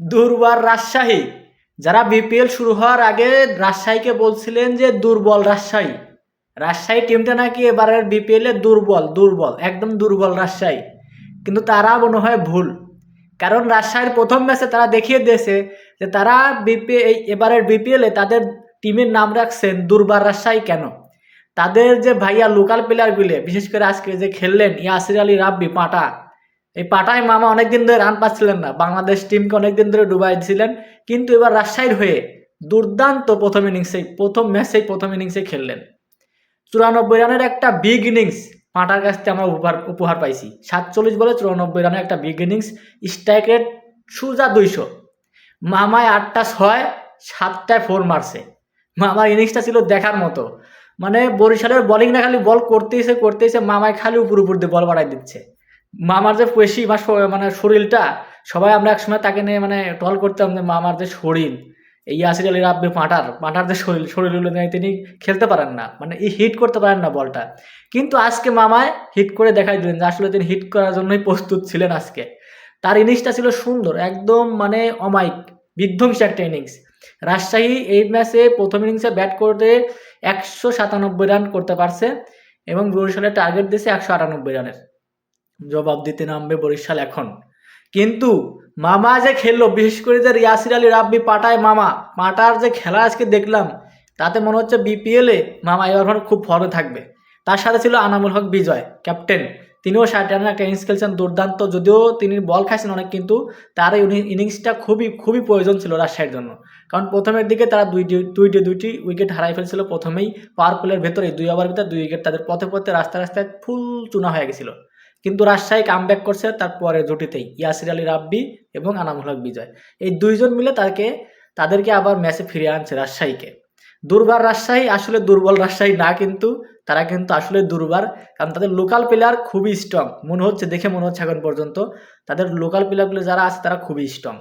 দুর্বার রাজশাহী। যারা বিপিএল শুরু হওয়ার আগে রাজশাহীকে বলছিলেন যে দুর্বল রাজশাহী। রাজশাহী টিমটা নাকি এবারের বিপিএল দুর্বল দুর্বল, একদম দুর্বল রাজশাহী। কিন্তু তারা মনে হয় ভুল। কারণ রাজশাহীর প্রথম ম্যাচে তারা দেখিয়ে দিয়েছে যে তারা বিপি এবারের বিপিএল তাদের টিমের নাম রাখছেন দুর্বার রাজশাহী কেন? তাদের যে ভাইয়া লোকাল প্লেয়ারগুলো বিশেষ করে আজকে যে খেললেন ইয়াসির আলী রাব্বি পাটা এই পাটায় মামা অনেকদিন ধরে রান পাচ্ছিলেন না। বাংলাদেশ টিমকে অনেকদিন ধরে ডুবাই দিয়েছিলেন কিন্তু এবার রাজশাহীর হয়ে দুর্দান্ত প্রথম ইনিংসেই প্রথম ম্যাচেই প্রথম ইনিংসে খেললেন। চুরানব্বই রানের একটা বিগ ইনিংস পাটার কাছ থেকে আমরা উপহার উপহার পাইছি। সাতচল্লিশ বলে চুরানব্বই রানের একটা বিগ ইনিংস স্ট্রাইক রেট সুজা দুইশো। মামায় আটটা ছয়, সাতটায় ফোর মারছে। মামার ইনিংসটা ছিল দেখার মতো। মানে বরিশালের বলিংটা খালি বল করতেইছে করতেইছে, মামায় খালি উপর উপর দিয়ে বল বাড়াই দিচ্ছে। মামার যে পেশি বা মানে শরীরটা, সবাই আমরা একসময় তাকে নিয়ে মানে টল করতাম যে মামার যে শরীর, এই ইয়াসির আলী রাব্বি পাঁটার পাঁটার যে শরীর, শরীরগুলো নিয়ে তিনি খেলতে পারেন না মানে এই হিট করতে পারেন না বলটা। কিন্তু আজকে মামায় হিট করে দেখাই দিলেন যে আসলে তিনি হিট করার জন্যই প্রস্তুত ছিলেন আজকে। তার ইনিংসটা ছিল সুন্দর, একদম মানে অমাইক বিধ্বংসী একটা ইনিংস রাজশাহী এই ম্যাচে প্রথম ইনিংসে ব্যাট করতে একশো সাতানব্বই রান করতে পারছে এবং বরিশালের টার্গেট দিয়েছে একশো আটানব্বই রানের জবাব দিতে নামবে বরিশাল এখন। কিন্তু মামা যে খেললো, বিশেষ করে যে রিয়াসির আলী রাব্বি পাটায় মামা, পাটার যে খেলা আজকে দেখলাম, তাতে মনে হচ্ছে বিপিএলে মামা এবার খুব ফর্মে থাকবে। তার সাথে ছিল আনামুল হক বিজয় ক্যাপ্টেন তিনিও ষাট রানের একটা ইনিংস খেলছেন, দুর্দান্ত। যদিও তিনি বল খাইছেন অনেক, কিন্তু তার এই ইনিংসটা খুবই খুবই প্রয়োজন ছিল রাজশাহীর জন্য। কারণ প্রথমের দিকে তারা দুইটি দুইটি দুইটি উইকেট হারাই ফেলছিল প্রথমেই। পাওয়ার প্লের ভেতরে, দুই ওভার ভিতরে দুই উইকেট তাদের পথে পথে রাস্তায় রাস্তায় ফুল চুনা হয়ে গেছিল। কিন্তু রাজশাহী কাম ব্যাক করছে তারপরে জুটিতেই, ইয়াসির আলী রাব্বি এবং আনামুল হক বিজয়। এই দুইজন মিলে তাকে, তাদেরকে আবার ম্যাচে ফিরিয়ে আনছে রাজশাহীকে। দুর্বার রাজশাহী আসলে দুর্বল রাজশাহী না কিন্তু, তারা কিন্তু আসলে দুর্বার। কারণ তাদের লোকাল প্লেয়ার খুবই স্ট্রং মনে হচ্ছে, দেখে মনে হচ্ছে এখন পর্যন্ত, তাদের লোকাল প্লেয়ারগুলো যারা আছে তারা খুবই স্ট্রং